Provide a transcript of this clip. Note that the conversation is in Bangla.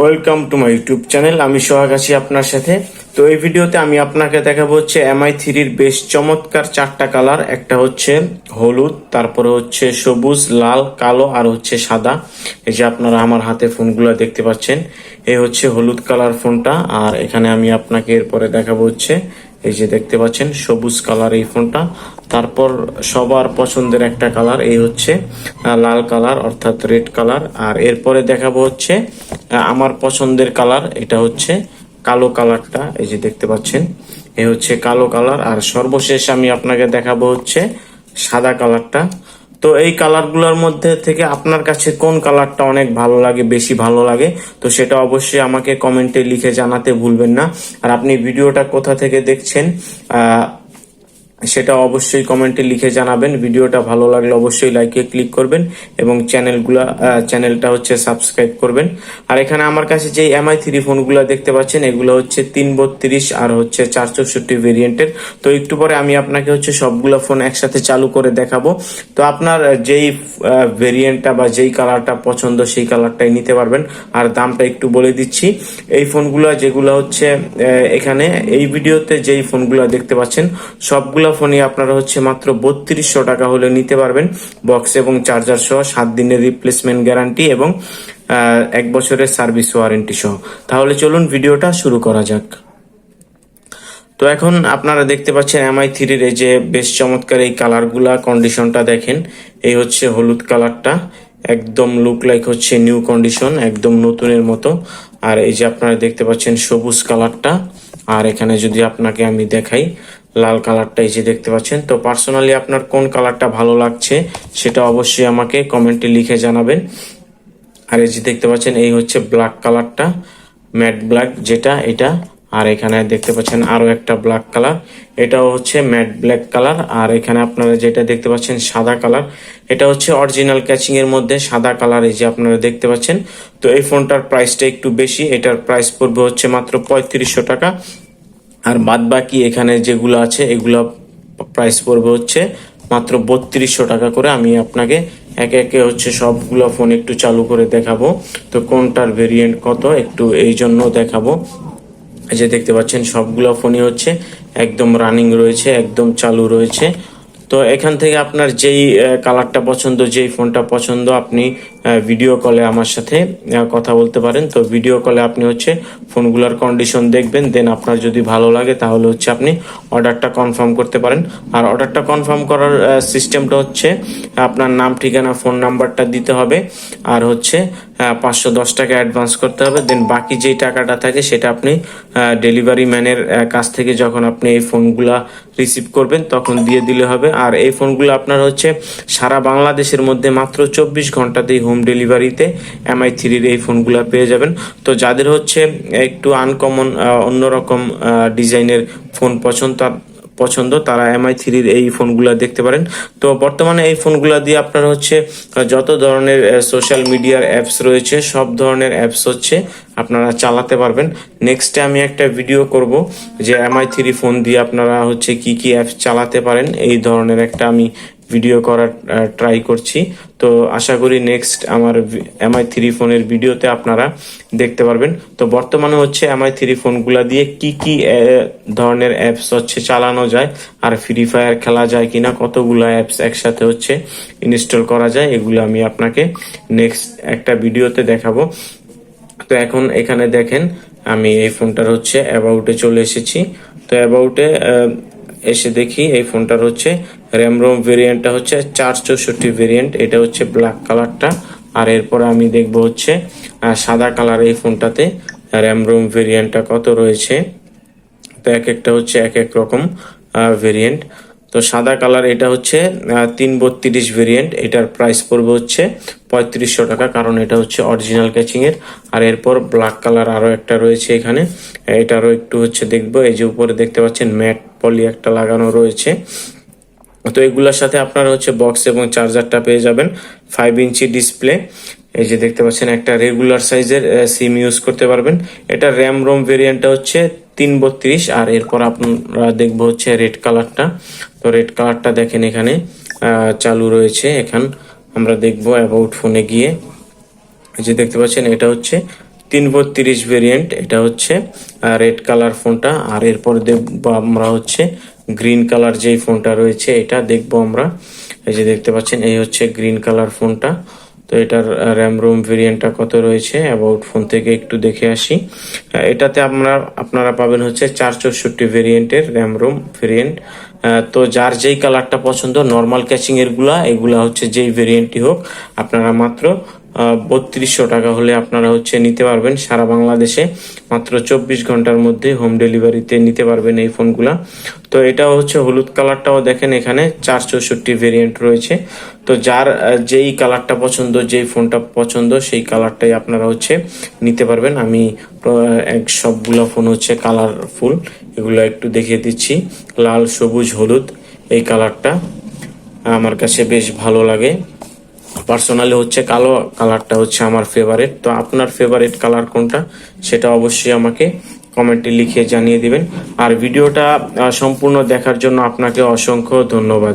Welcome to my YouTube channel আমি সোহাগ আছি আপনার সাথে। তো এই ভিডিওতে আমি আপনাকে দেখাবো হচ্ছে এমআই থ্রির বেশ চমৎকার চারটা কালার। একটা হচ্ছে হলুদ, তারপরে হচ্ছে সবুজ, লাল, কালো আর হচ্ছে সাদা। এই যে আপনারা আমার হাতে ফোনগুলো দেখতে পাচ্ছেন। এই হচ্ছে হলুদ কালার ফোনটা। আর এখানে আমি আপনাকে এরপরে দেখাবো হচ্ছে, এই যে দেখতে পাচ্ছেন সবুজ কালার এই ফোনটা। তারপর সবার পছন্দের একটা কালার, এই হচ্ছে লাল কালার অর্থাৎ রেড কালার। আর এরপরে দেখাবো হচ্ছে আমার পছন্দের কালার, এটা হচ্ছে কালো কালারটা, এই যে দেখতে পাচ্ছেন। এই হচ্ছে কালো কালার। আর সর্বশেষ আমি আপনাকে দেখাবো হচ্ছে সাদা কালারটা। তো এই কালারগুলোর মধ্যে থেকে আপনার কাছে কোন কালারটা অনেক ভালো লাগে, বেশি ভালো লাগে, তো সেটা অবশ্যই আমাকে কমেন্টে লিখে জানাতে ভুলবেন না। আর আপনি ভিডিওটা কোথা থেকে দেখছেন সেটা অবশ্যই কমেন্টে লিখে জানাবেন। ভিডিওটা ভালো লাগলে অবশ্যই লাইকে ক্লিক করবেন এবং চ্যানেলগুলা চ্যানেলটা হচ্ছে সাবস্ক্রাইব করবেন। আর এখানে আমার কাছে যে এমআই থ্রি ফোনগুলো দেখতে পাচ্ছেন, এগুলো হচ্ছে তিন বত্রিশ আর হচ্ছে চার চৌষট্টি ভেরিয়েন্টের তো একটু পরে আমি আপনাকে হচ্ছে সবগুলো ফোন একসাথে চালু করে দেখাবো। তো আপনার যেই ভেরিয়েন্টটা বা যেই কালারটা পছন্দ, সেই কালারটাই নিতে পারবেন। আর দামটা একটু বলে দিচ্ছি। এই ফোনগুলো যেগুলো হচ্ছে এখানে এই ভিডিওতে যেই ফোনগুলো দেখতে পাচ্ছেন, সবগুলো ফোনই আপনারা হচ্ছে মাত্র বত্রিশশো টাকা হলে নিতে পারবেন বক্স এবং চার্জার সহ সাত দিনের রিপ্লেসমেন্ট গ্যারান্টি এবং এক বছরের সার্ভিস ওয়ারেন্টি সহ। তাহলে চলুন ভিডিওটা শুরু করা যাক। তো এখন আপনারা দেখতে পাচ্ছেন এমআই থ্রির এই যে বেশ চমৎকার এই কালারগুলা কন্ডিশনটা দেখেন। এই হচ্ছে হলুদ কালারটা একদম লুক লাইক হচ্ছে নিউ কন্ডিশন একদম নতুনের মতো। আর এই যে আপনারা দেখতে পাচ্ছেন সবুজ কালারটা আর এখানে যদি আপনাকে আমি দেখাই লাল কালারটা এই যে দেখতে পাচ্ছেন। তো পার্সোনালি আপনার কোন কালারটা ভালো লাগছে সেটা অবশ্যই আমাকে কমেন্টে লিখে জানাবেন। আর এই যে দেখতে পাচ্ছেন, এই হচ্ছে ব্ল্যাক কালারটা ম্যাট ব্ল্যাক যেটা, এটা। আর এখানে দেখতে পাচ্ছেন আরও একটা ব্ল্যাক কালার এটাও হচ্ছে ম্যাট ব্ল্যাক কালার আর এখানে আপনারা যেটা দেখতে পাচ্ছেন, সাদা কালার এটা হচ্ছে অরিজিনাল ক্যাচিং এর মধ্যে সাদা কালার এই যে আপনারা দেখতে পাচ্ছেন। তো এই ফোনটার প্রাইসটা একটু বেশি, এটার প্রাইস পড়বে হচ্ছে মাত্র পঁয়ত্রিশশো টাকা। আর বাদ বাকি এখানে যেগুলো আছে, এগুলো প্রাইস পড়বে হচ্ছে মাত্র বত্রিশশো টাকা করে। আমি আপনাকে একে একে হচ্ছে সবগুলো ফোন একটু চালু করে দেখাবো। তো কোনটার ভেরিয়েন্ট কত, একটু এই জন্য দেখাবো। যে দেখতে পাচ্ছেন, সবগুলো ফোনই হচ্ছে একদম রানিং রয়েছে, একদম চালু রয়েছে। তো এখান থেকে আপনার যেই কালারটা পছন্দ, যেই ফোনটা পছন্দ, আপনি ভিডিও কলে আমার সাথে কথা বলতে পারেন। তো ভিডিও কলে আপনি হচ্ছে ফোনগুলোর কন্ডিশন দেখবেন দেন আপনার যদি ভালো লাগে তাহলে হচ্ছে আপনি অর্ডারটা কনফার্ম করতে পারেন। আর অর্ডারটা কনফার্ম করার সিস্টেমটা হচ্ছে আপনার নাম, ঠিকানা ফোন নাম্বারটা দিতে হবে। আর হচ্ছে পাঁচশো দশ টাকা অ্যাডভান্স করতে হবে। দেন বাকি যেই টাকাটা থাকে সেটা আপনি ডেলিভারি ম্যানের কাছ থেকে যখন আপনি এই ফোনগুলা রিসিভ করবেন, তখন দিয়ে দিলে হবে। আর এই ফোনগুলো আপনার হচ্ছে সারা বাংলাদেশের মধ্যে মাত্র চব্বিশ ঘন্টাতেই হোম ডেলিভারিতে এমআই থ্রির এই ফোনগুলো পেয়ে যাবেন। তো যাদের হচ্ছে একটু আনকমন অন্যরকম ডিজাইনের ফোন পছন্দ পছন্দ, তারা এমআই থ্রির এই ফোনগুলো দেখতে পারেন। তো বর্তমানে এই ফোনগুলো দিয়ে আপনার হচ্ছে যত ধরনের সোশ্যাল মিডিয়ার অ্যাপস রয়েছে, সব ধরনের অ্যাপস হচ্ছে আপনারা চালাতে পারবেন। নেক্সটে আমি একটা ভিডিও করব যে এমআই থ্রি ফোন দিয়ে আপনারা হচ্ছে কি কি অ্যাপস চালাতে পারেন। এই ধরনের একটা আমি ভিডিও করার ট্রাই করছি। তো আশা করি নেক্সট আমার এমআই থ্রি ফোনের ভিডিওতে আপনারা দেখতে পারবেন। তো বর্তমানে হচ্ছে এমআই থ্রি ফোনগুলা দিয়ে কি কি ধরনের অ্যাপস হচ্ছে চালানো যায়, আর ফ্রি ফায়ার খেলা যায় কিনা, কতগুলো অ্যাপস একসাথে হচ্ছে ইনস্টল করা যায়, এগুলো আমি আপনাকে নেক্সট একটা ভিডিওতে দেখাবো। তো এখন এখানে দেখেন, আমি এই ফোনটার হচ্ছে অ্যাবাউটে চলে এসেছি। তো অ্যাবাউটে এসে দেখি এই ফোনটার হচ্ছে র্যাম রোম ভেরিয়েন্টটা হচ্ছে চার চৌষট্টি ভেরিয়েন্ট, এটা হচ্ছে ব্ল্যাক কালারটা আর এরপরে আমি দেখব হচ্ছে সাদা কালার এই ফোনটাতে র্যাম রোম ভেরিয়েন্টটা কত রয়েছে। তো এক একটা হচ্ছে এক এক রকম ভেরিয়েন্ট। তো সাদা কালার এটা হচ্ছে তিন বত্রিশ ভেরিয়েন্ট, এটার প্রাইস পড়বে হচ্ছে পঁয়ত্রিশশো টাকা, কারণ এটা হচ্ছে অরিজিনাল ক্যাচিংয়ের আর এরপর ব্ল্যাক কালার আরও একটা রয়েছে এখানে, এটারও একটু হচ্ছে দেখব, এই যে উপরে দেখতে পাচ্ছেন ম্যাট পলি একটা লাগানো রয়েছে। তো এগুলোর সাথে আপনারা হচ্ছে বক্স এবং চার্জারটা পেয়ে যাবেন ফাইভ ইঞ্চি ডিসপ্লে এই যে দেখতে পাচ্ছেন, একটা রেগুলার সাইজের সিম ইউজ করতে পারবেন। এটা র্যাম রোম ভেরিয়েন্টটা হচ্ছে তিন বত্রিশ, আর এরপর আপনারা দেখব হচ্ছে রেড কালারটা তো রেড কালারটা দেখেন এখানে চালু রয়েছে এখন। আমরা দেখব অ্যাবাউট ফোনে গিয়ে। যে দেখতে পাচ্ছেন, এটা হচ্ছে তিন বত্রিশ ভেরিয়েন্ট এটা হচ্ছে রেড কালার ফোনটা আর এরপর দেখব আমরা হচ্ছে গ্রিন কালার যেই ফোনটা রয়েছে, এটা দেখব আমরা। এই যে দেখতে পাচ্ছেন, এই হচ্ছে গ্রিন কালার ফোনটা। তো এটার র্যাম রোম ভেরিয়েন্টটা কত রয়েছে অ্যাবাউট ফোন থেকে একটু দেখে আসি। এটাতে আমরা, আপনারা পাবেন হচ্ছে চার চৌষট্টি ভেরিয়েন্টের র্যাম রোম ভেরিয়েন্ট তো যার যেই কালারটা পছন্দ নর্মাল ক্যাচিং এরগুলা এগুলা হচ্ছে যেই ভেরিয়েন্টই হোক, আপনারা মাত্র বত্রিশশো টাকা হলে আপনারা হচ্ছে নিতে পারবেন সারা বাংলাদেশে। মাত্র চব্বিশ ঘণ্টার মধ্যে হোম ডেলিভারিতে নিতে পারবেন এই ফোনগুলা তো এটাও হচ্ছে হলুদ কালারটাও দেখেন এখানে চার চৌষট্টি ভেরিয়েন্ট রয়েছে। তো যার যেই কালারটা পছন্দ, যেই ফোনটা পছন্দ, সেই কালারটাই আপনারা হচ্ছে নিতে পারবেন। আমি এক সবগুলা ফোন হচ্ছে কালারফুল এগুলো একটু দেখিয়ে দিচ্ছি। লাল, সবুজ, হলুদ, এই কালারটা আমার কাছে বেশ ভালো লাগে। পার্সোনালি হচ্ছে কালো কালারটা হচ্ছে আমার ফেভারিট তো আপনার ফেভারেট কালার কোনটা? সেটা অবশ্যই আমাকে কমেন্টে লিখে জানিয়ে দিবেন। আর ভিডিওটা সম্পূর্ণ দেখার জন্য আপনাকে অসংখ্য ধন্যবাদ।